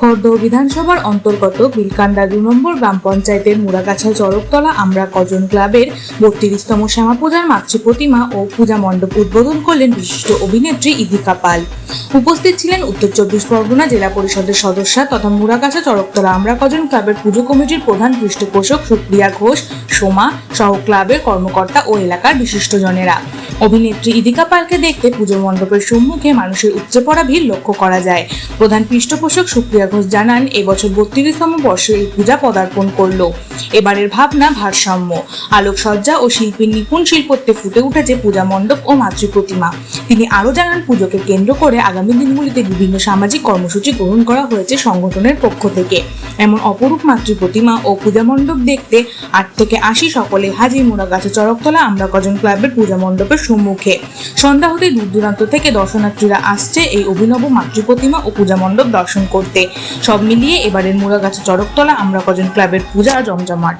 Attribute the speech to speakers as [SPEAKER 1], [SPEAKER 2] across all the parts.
[SPEAKER 1] খড়দহ বিধানসভার অন্তর্গত বিলকান্দা দু নম্বর গ্রাম পঞ্চায়েতের মুড়াগাছা চরকতলা আমরা কজন ক্লাবের বত্রিশতম শ্যামা পূজার মাতৃ প্রতিমা ও পূজা মণ্ডপ উদ্বোধন করলেন বিশিষ্ট অভিনেত্রী ইদিকা পাল। উপস্থিত ছিলেন উত্তর চব্বিশ পরগনা জেলা পরিষদের সদস্যা তথা মুড়াগাছা চরকতলা আমরা কজন ক্লাবের পুজো কমিটির প্রধান পৃষ্ঠপোষক সুপ্রিয়া ঘোষ, সোমা সহ ক্লাবের কর্মকর্তা ও এলাকার বিশিষ্টজনেরা। অভিনেত্রী ইদিকা পালকে দেখতে পুজো মণ্ডপের সম্মুখে মানুষের উপচে পড়া ভিড় লক্ষ্য করা যায়। প্রধান পৃষ্ঠপোষক সুপ্রিয়া ঘোষ জানান, এবছর বত্রিশতম বর্ষে এই পূজা পদার্পণ করল। এবারের ভাবনা ভারসাম্য। আলোকসজ্জা ও শিল্পীর নিপুণ শিল্পত্বে ফুটে উঠেছে পূজা মণ্ডপ ও মাতৃ প্রতিমা। তিনি আরও জানান, পুজোকে কেন্দ্র করে আগামী দিনগুলিতে বিভিন্ন সামাজিক কর্মসূচি গ্রহণ করা হয়েছে সংগঠনের পক্ষ থেকে। এমন অপরূপ মাতৃ প্রতিমা ও পূজা মণ্ডপ দেখতে আট থেকে আশি সকলে হাজির মোড়াগাছা চরকতলা আমরা কজন ক্লাবের পূজা মণ্ডপের সম্মুখে। সন্ধ্যা হতে দূর দূরান্ত থেকে দর্শনার্থীরা আসছে এই অভিনব মাতৃ প্রতিমা ও পূজা মণ্ডপ দর্শন করতে। সব মিলিয়ে এবারের মুরাগাছা চড়কতলা আমরা কজন ক্লাবের পূজা জমজমাট।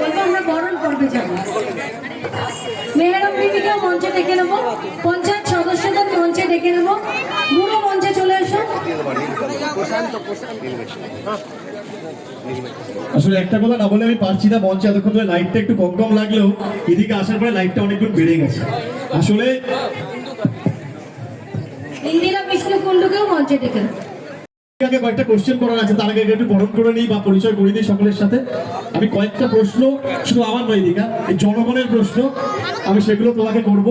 [SPEAKER 2] বলব আমরা বরণ পর্বে যাব। মেহরম বিবিকেও মঞ্চে ডেকে নেব পঞ্চায়েত সদস্যদের মঞ্চে ডেকে নেব। বুড়ো মঞ্চে চলে এসো
[SPEAKER 3] আসলে একটা কথা না বলে আমি পারছি না মঞ্চে এতক্ষণ ধরে লাইটটা একটু কম কম লাগলেও এদিকে আসার পরে লাইটটা অনেকগুণ বেড়ে গেছে। আসলে
[SPEAKER 2] ইন্দিরা বিষ্ণু কুণ্ডুকেও মঞ্চে ডেকে নেব।
[SPEAKER 3] আপনাকে কয়েকটা কোশ্চেন করার আছে, তার আগে একটু বরণ করে নিই বা পরিচয় করে দিই সকলের সাথে। আমি কয়েকটা প্রশ্ন, শুধু আমার নয় দীঘা, এই জনগণের প্রশ্ন, আমি সেগুলো তোমাকে করব।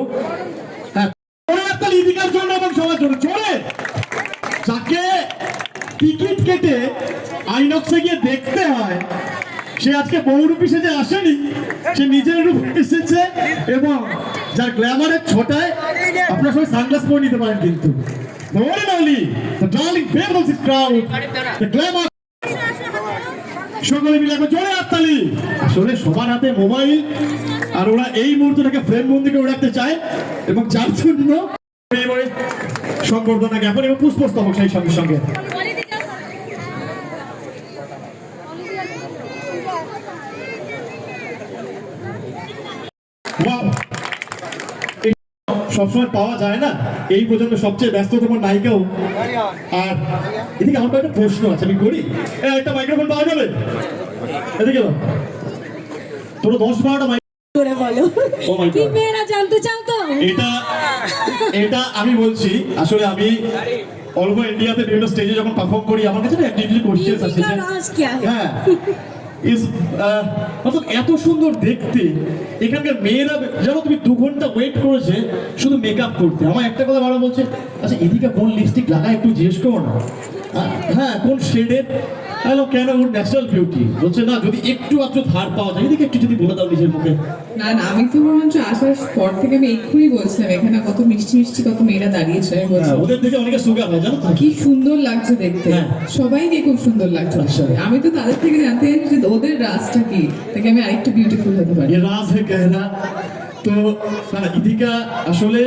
[SPEAKER 3] হ্যাঁ, আপনার সবাই সানগ্লাস পরে নিতে পারেন কিন্তু। The one and only, the darling famous crowd, the glamour. সকলে মিলে জোরে হাততালি। আসলে সবার হাতে মোবাইল আর ওরা এই মুহূর্তটাকে ফ্রেম বন্দি করে রাখতে চায় এবং যার জন্য সংবর্ধনা জ্ঞাপন এবং পুষ্পস্তবক সেই সঙ্গে সঙ্গে Wow! এই সবসময় পাওয়া যায় না। এই প্রজন্মের সবচেয়ে ব্যস্ততম নায়িকাও। আর এদিকে আমার একটা প্রশ্ন আছে আমি করি। একটা মাইক্রোফোন পাওয়া যাবে? এদিকে পুরো দশ বারোটা
[SPEAKER 2] করে oh চাও
[SPEAKER 3] এটা এটা আমি বলছি আসলে আমি অল্প ইন্ডিয়াতে বিভিন্ন স্টেজে যখন পারফর্ম করি আমার কাছে না ডিপলি কোশ্চেন আছে। হ্যাঁ। ইস অর্থাৎ এত সুন্দর দেখতে, এখানকার মেয়েরা যেন তুমি দু ঘণ্টা ওয়েট করেছে শুধু মেকআপ করতে। আমার একটা কথা বারো বলছে আচ্ছা এদিকে কোন লিপস্টিক লাগায় একটু জিজ্ঞেস করো না। হ্যাঁ কোন শেডের হ্যালো কেন ওর ন্যাচারাল বিউটি বলছে না যদি একটু আধটু ধার পাওয়া যায় এদিকে একটু যদি বলে দাও নিজের মুখে।
[SPEAKER 4] না না আমি তো বরঞ্চ আসার পর থেকে আমি এক্ষুনি বলছিলাম এখানে কত মিষ্টি মিষ্টি কত মেয়েরা দাঁড়িয়েছে
[SPEAKER 3] হ্যাঁ, ওদের দেখে অনেকে সুগার হয় জানো
[SPEAKER 4] কি সুন্দর লাগছে দেখতে।
[SPEAKER 3] সবাই
[SPEAKER 4] সবাইকে খুব সুন্দর লাগছে।
[SPEAKER 3] আসলে
[SPEAKER 4] আমি তো তাদের থেকে জানতে যে ওদের রাজটা কি তাকে আমি আরেকটু বিউটিফুল হতে পারি।
[SPEAKER 3] রাজ হে কেহনা তো না ইদিকা আসলে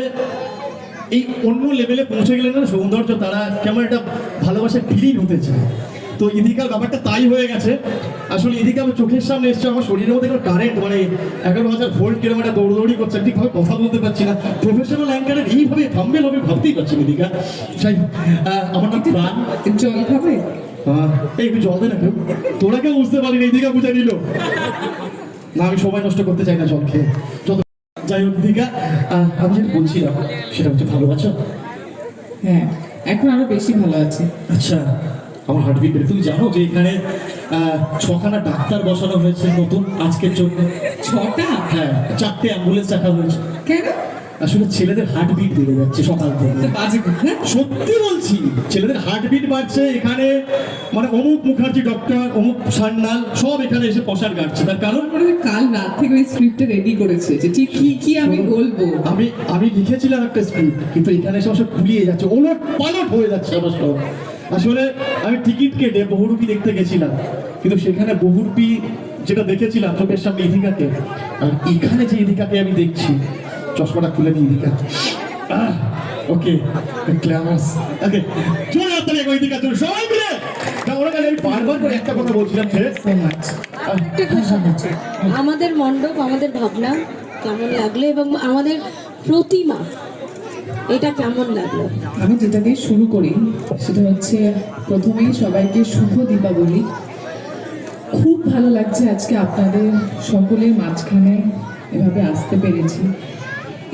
[SPEAKER 3] এই অন্য লেভেলে পৌঁছে গেলে না সৌন্দর্য তারা কেমন একটা ভালোবাসা ফিলিং হতে চায়। তো ইদিকার ব্যাপারটা তাই হয়ে গেছে। আসলে ইদিকা আমার চোখের সামনে এসছে আমার শরীরের মধ্যে কারেন্ট মানে এগারো হাজার ভোল্ট কীরকম একটা দৌড়দৌড়ি করছে ঠিকভাবে কথা বলতে পারছি না। প্রফেশনাল অ্যাঙ্কারের এইভাবে থাম্বেল হবে ভাবতেই পারছি না ইদিকা যাই আমার নাম প্রাণ।
[SPEAKER 4] জল খাবে?
[SPEAKER 3] এই একটু জল দে না কেউ। তোরা কেউ বুঝতে পারিনি এইদিকে বুঝে নিল। না আমি সময় নষ্ট করতে চাই না জল খেয়ে। যত যাই হোক দীঘা আমি যেটা বলছিলাম সেটা হচ্ছে ভালো আছো
[SPEAKER 4] হ্যাঁ এখন আরও বেশি ভালো আছে।
[SPEAKER 3] আচ্ছা আমার হার্টবিট বেড়ে তুমি জানো যে এখানে ছখানা ডাক্তার বসানো হয়েছে নতুন আজকের জন্য।
[SPEAKER 4] ছটা?
[SPEAKER 3] হ্যাঁ চারটে অ্যাম্বুলেন্স রাখা হয়েছে।
[SPEAKER 4] কেন?
[SPEAKER 3] আসলে ছেলেদের হার্টবিট বেড়ে যাচ্ছে সকাল থেকে। সত্যি বলছি ছেলেদের হার্টবিট বাড়ছে এখানে মানে অমুক মুখার্জি ডক্টর অমুক সান্নাল সব এখানে এসে পশার গাড়ছে তার কারণ?
[SPEAKER 4] মনে কাল রাত থেকে ওই স্ক্রিপ্টটা রেডি করেছে যে ঠিক কি কি আমি বলব?
[SPEAKER 3] আমি আমি লিখেছিলাম একটা স্ক্রিপ্ট কিন্তু এখানে এসে আমার সব গুলিয়ে যাচ্ছে ওলট পালট হয়ে যাচ্ছে আমার সব। আসলে আমি টিকিট কেটে বহুরূপী দেখতে গেছিলাম। কিন্তু সেখানে বহুরূপী যেটা দেখেছিলাম চোখের সামনে ইদিকাকে আর এখানে যে ইদিকাকে আমি দেখছি চশমাটা খুলে নি ইদিকা ওকে ক্লামাস ওকে চলে লাগে ইদিকা তুমি সবাই মিলে। বারবার করে একটা কথা বলছিলাম যে
[SPEAKER 4] সো মাচ
[SPEAKER 2] একটা কোশ্চেন আছে আমাদের মণ্ডপ আমাদের ভাবনা কেমন লাগল এবং আমাদের প্রতিমা এটা কেমন লাগল?
[SPEAKER 4] আমি যেটা দিয়ে শুরু করি সেটা হচ্ছে প্রথমেই সবাইকে শুভ দীপাবলি। খুব ভালো লাগছে আজকে আপনাদের সকলের মাঝখানে এভাবে আসতে পেরেছি।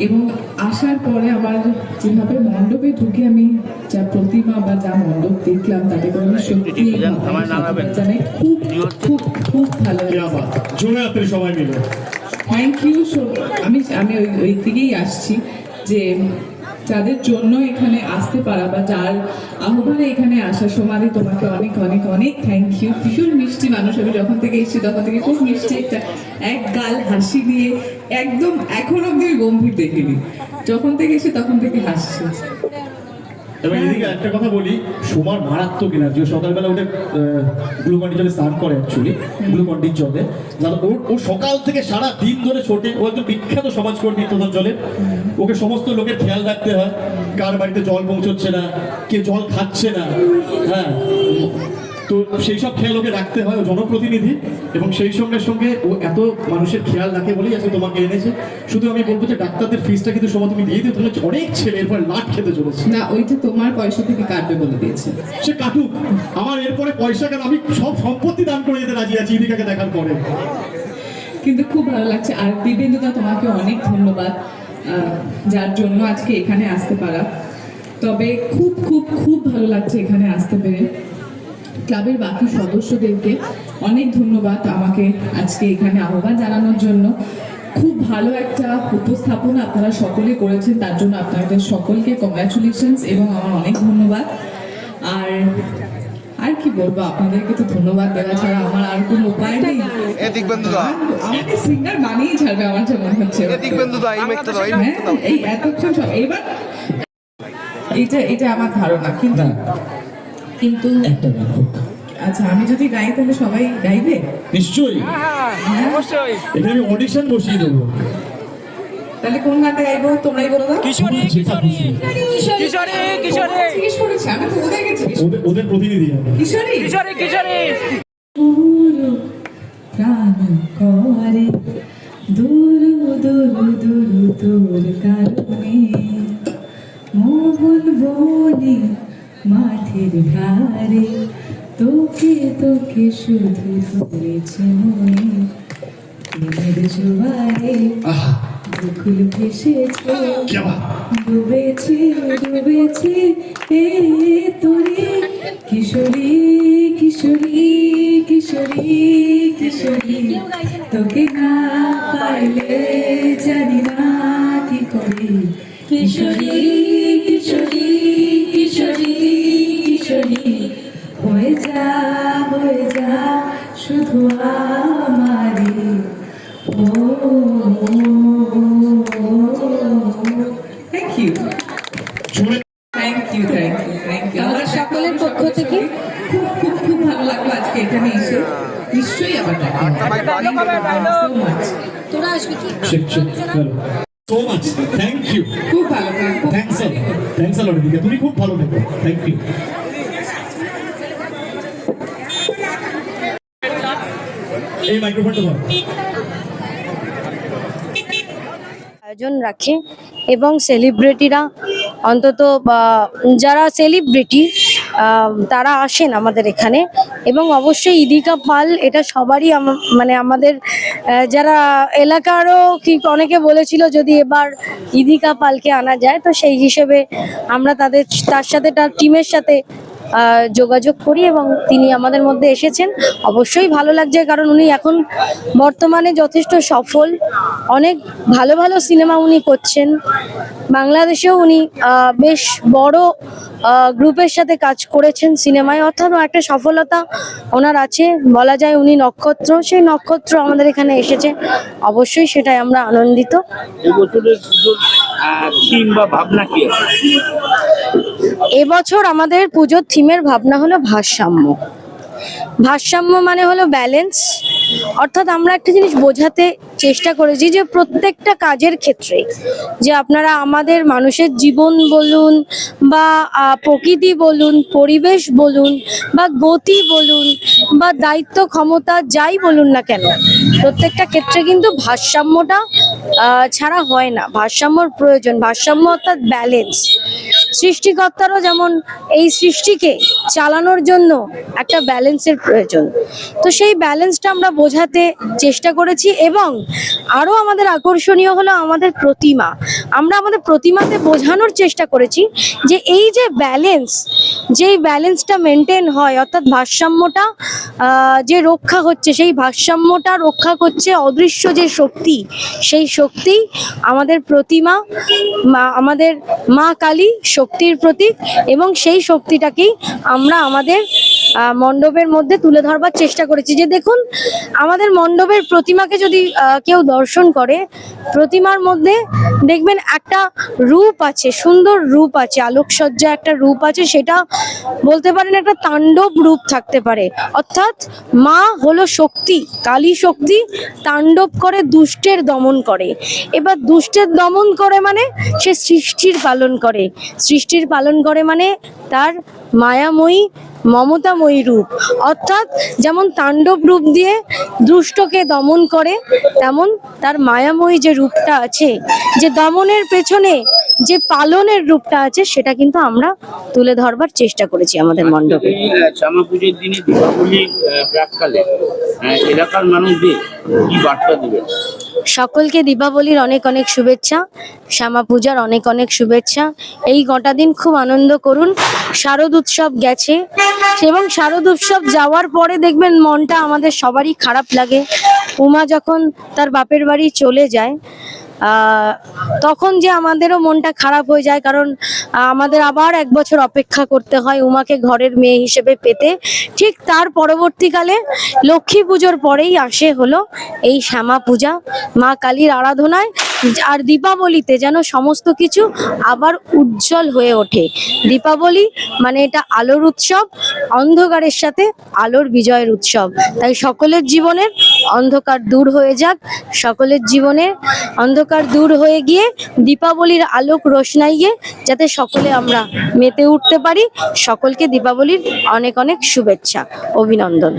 [SPEAKER 4] এবং আসার পরে আমার যেভাবে মণ্ডপে ঢুকে আমি যা প্রতিমা বা যা মণ্ডপ দেখলাম তাতে করে আমি সত্যি জানাই খুব খুব খুব ভালো লাগছে।
[SPEAKER 3] সবাই মিলে।
[SPEAKER 4] থ্যাংক ইউ আমি আমি ওই ওই দিকেই আসছি যে যাদের জন্য এখানে আসতে পারা বা যার আহ্বানে এখানে আসা সমাধি তোমাকে অনেক অনেক অনেক থ্যাংক ইউ ভীষণ মিষ্টি মানুষ আমি যখন থেকে এসেছি, তখন থেকে খুব মিষ্টি একটা এক গাল হাসি দিয়ে একদম এখন অব্দি গম্ভীর দেখিনি। যখন থেকে এসে তখন থেকে হাসছে।
[SPEAKER 3] এবার এদিকে একটা কথা বলি, সোমার মারাত্মক এনার্জি ও সকালবেলা উঠে গ্লুকন্ডির জলে স্নান করে অ্যাকচুয়ালি গ্লুকন্ডির জলে। যার ওর ও সকাল থেকে সারা দিন ধরে ছোটে ও একজন বিখ্যাত সমাজকর্মী তোদের জলে। ওকে সমস্ত লোকের খেয়াল রাখতে হয়, কার বাড়িতে জল পৌঁছচ্ছে না, কে জল খাচ্ছে না হ্যাঁ। তো সেই সব খেয়াল ওকে রাখতে হয় জনপ্রতিনিধি এবং সেই সঙ্গে সঙ্গে ও এত মানুষের খেয়াল রাখে বলেই আজকে তোমাকে এনেছে। শুধু আমি বলব যে ডাক্তারদের ফিসটা কিন্তু সময় তুমি দিয়ে দিও তুমি অনেক ছেলে এরপর লাট খেতে চলেছে।
[SPEAKER 4] না ওইটা তোমার পয়সা থেকে কাটবে বলে দিয়েছে।
[SPEAKER 3] সে কাটুক। আমার এরপরে পয়সা কেন? আমি সব সম্পত্তি দান করে দিতে রাজি আছি ইদিকাকে দেখার পরে।
[SPEAKER 4] কিন্তু খুব ভালো লাগছে। আর দিবেন্দুদা তোমাকে অনেক ধন্যবাদ যার জন্য আজকে এখানে আসতে পারা। তবে খুব খুব খুব ভালো লাগছে এখানে আসতে পেরে। ক্লাবের বাকি সদস্যদেরকে অনেক ধন্যবাদ আমাকে আজকে এখানে আহ্বান জানানোর জন্য। খুব ভালো একটা উপস্থাপনা আপনারা সকলে করেছেন তার জন্য আপনাদের সকলকে কংগ্রাচুলেশনস এবং আমার অনেক ধন্যবাদ। আর আর কি বলব আপনাদেরকে তো ধন্যবাদ দেওয়া ছাড়া আমার আর কোনো উপায় নেই। আমাকে সিঙ্গার বানিয়ে ছাড়বে আমার যা মনে হচ্ছে।
[SPEAKER 5] এই
[SPEAKER 4] হ্যাঁ এই এতক্ষণ সব এইবার এটা এটা আমার ধারণা কিন্তু কিন্তু
[SPEAKER 3] একটা গান হোক।
[SPEAKER 4] আচ্ছা আমি যদি গাই তাহলে সবাই গাইবে?
[SPEAKER 3] নিশ্চয়ই। এখানে আমি অডিশন বসিয়ে দেবো।
[SPEAKER 4] তাহলে কোন গানটা গাইবো? তোমরাই বলো দাও
[SPEAKER 3] কিশোরী কিশোরী।
[SPEAKER 6] কিশোরী কিশোরী।
[SPEAKER 4] জিজ্ঞেস করেছি আমি তো ওদেরকে জিজ্ঞেস
[SPEAKER 3] ওদের ওদের প্রতিনিধি
[SPEAKER 4] কিশোরী?
[SPEAKER 6] কিশোরী কিশোরী।
[SPEAKER 4] প্রাণ করে দূর দূর দূর দূর কারণে। মোহন বনে মাঠের ধারে তোকে তোকে শুধু ধরেছে মনে প্রেমের জোয়ারে বুকুল ভেসেছে ডুবেছে ডুবেছে এ তোরে। কিশোরী কিশোরী কিশোরী কিশোরী তোকে না পাইলে জানি না কি করি। কিশোরী কিশোরী কিশোরী হয়ে যা হয়ে যা শুধু আমারি ও thank you thank you thank you thank you
[SPEAKER 2] আমাদের সকলের পক্ষ থেকে
[SPEAKER 4] খুব খুব খুব ভালো লাগল আজকে এখানে এসে। নিশ্চয়ই আবার much.
[SPEAKER 2] তোরা আসবি কি?
[SPEAKER 3] সো মাচ থ্যাংক ইউ
[SPEAKER 4] খুব ভালো
[SPEAKER 3] থ্যাংকস থ্যাংকস তুমি খুব ভালো থেকো থ্যাংক ইউ এই মাইক্রোফোনটা
[SPEAKER 7] আয়োজন রাখে এবং সেলিব্রিটিরা অন্তত যারা সেলিব্রিটি তারা আসেন আমাদের এখানে এবং অবশ্যই ইদিকা পাল, এটা সবারই মানে আমাদের যারা এলাকারও কি অনেকে বলেছিল যদি এবার ইদিকা পালকে আনা যায়, তো সেই হিসেবে আমরা তাদের, তার সাথে, তার টিমের সাথে যোগাযোগ করি এবং তিনি আমাদের মধ্যে এসেছেন। অবশ্যই ভালো লাগছে কারণ উনি এখন বর্তমানে যথেষ্ট সফল। অনেক ভালো ভালো সিনেমা উনি করছেন। বাংলাদেশেও উনি বেশ বড় গ্রুপের সাথে কাজ করেছেন সিনেমায়। অর্থাৎ একটা সফলতা ওনার আছে। বলা যায় উনি নক্ষত্র। সেই নক্ষত্র আমাদের এখানে এসেছে। অবশ্যই সেটাই আমরা আনন্দিত। এবছর আমাদের পুজোর থিমের ভাবনা হলো ভারসাম্য। ভারসাম্য মানে হলো ব্যালেন্স অর্থাৎ আমরা একটা জিনিস বোঝাতে চেষ্টা করেছি যে প্রত্যেকটা কাজের ক্ষেত্রে যে আপনারা আমাদের মানুষের জীবন বলুন বা প্রকৃতি বলুন, পরিবেশ বলুন বা গতি বলুন বা দায়িত্ব, ক্ষমতা যাই বলুন না কেন, প্রত্যেকটা ক্ষেত্রে কিন্তু ভারসাম্যটা ছাড়া হয় না। ভারসাম্যর প্রয়োজন। ভারসাম্য অর্থাৎ ব্যালেন্স সৃষ্টিকর্তারও যেমন এই সৃষ্টিকে চালানোর জন্য একটা ব্যালেন্সের প্রয়োজন। তো সেই ব্যালেন্সটা আমরা বোঝাতে চেষ্টা করেছি এবং আরও আমাদের আকর্ষণীয় হলো আমাদের প্রতিমা। আমরা আমাদের প্রতিমাতে বোঝানোর চেষ্টা করেছি যে এই যে ব্যালেন্স, যেই ব্যালেন্সটা মেনটেন হয়, অর্থাৎ ভারসাম্যটা যে রক্ষা হচ্ছে, সেই ভারসাম্যটা রক্ষা করছে অদৃশ্য যে শক্তি, সেই শক্তি আমাদের প্রতিমা আমাদের মা কালী শক্তির প্রতীক এবং সেই শক্তিটাকেই আমরা আমাদের মণ্ডপের মধ্যে তুলে ধরবার চেষ্টা করেছি। যে দেখুন, আমাদের মণ্ডপের প্রতিমাকে যদি কেউ দর্শন করে, প্রতিমার মধ্যে দেখবেন একটা রূপ আছে, সুন্দর রূপ আছে, আলোকসজ্জা একটা রূপ আছে, সেটা বলতে পারেন একটা তাণ্ডব রূপ থাকতে পারে। অর্থাৎ মা হলো শক্তি, কালী শক্তি তাণ্ডব করে, দুষ্টের দমন করে। এবার দুষ্টের দমন করে মানে সে সৃষ্টির পালন করে। সৃষ্টির পালন করে মানে তার মায়াময়ী মমতাময়ী রূপ। অর্থাৎ যেমন তাণ্ডব রূপ দিয়ে দুষ্টকে দমন করে তেমন তার মায়াময়ী যে রূপটা আছে যে দমনের পেছনে যে পালনের রূপটা আছে সেটা কিন্তু আমরা তুলে ধরবার চেষ্টা করেছি আমাদের মণ্ডপে।
[SPEAKER 6] শ্যামা পুজোর দিনে প্রাককালে এলাকার মানুষদের কি বার্তা দেবেন?
[SPEAKER 7] সকলকে দীপাবলির অনেক অনেক শুভেচ্ছা শ্যামা পূজার অনেক অনেক শুভেচ্ছা। এই গোটা দিন খুব আনন্দ করুন। শারদ উৎসব গেছে এবং শারদ উৎসব যাওয়ার পরে দেখবেন মনটা আমাদের সবারই খারাপ লাগে। উমা যখন তার বাপের বাড়ি চলে যায় তখন যে আমাদেরও মনটা খারাপ হয়ে যায় কারণ আমাদের আবার এক বছর অপেক্ষা করতে হয় উমাকে ঘরের মেয়ে হিসেবে পেতে। ঠিক তার পরবর্তীকালে লক্ষ্মী পুজোর পরেই আসে হলো এই শ্যামা পূজা। মা কালীর আরাধনায় আর দীপাবলিতে যেন সমস্ত কিছু আবার উজ্জ্বল হয়ে ওঠে। দীপাবলি মানে এটা আলোর উৎসব, অন্ধকারের সাথে আলোর বিজয়ের উৎসব। তাই সকলের জীবনের অন্ধকার দূর হয়ে যাক, সকলের জীবনে অন্ধকার দূর হয়ে গিয়ে দীপাবলির আলোক রোশনাইয়ে যাতে সকলে আমরা মেতে উঠতে পারি। সকলকে দীপাবলির অনেক অনেক শুভেচ্ছা, অভিনন্দন।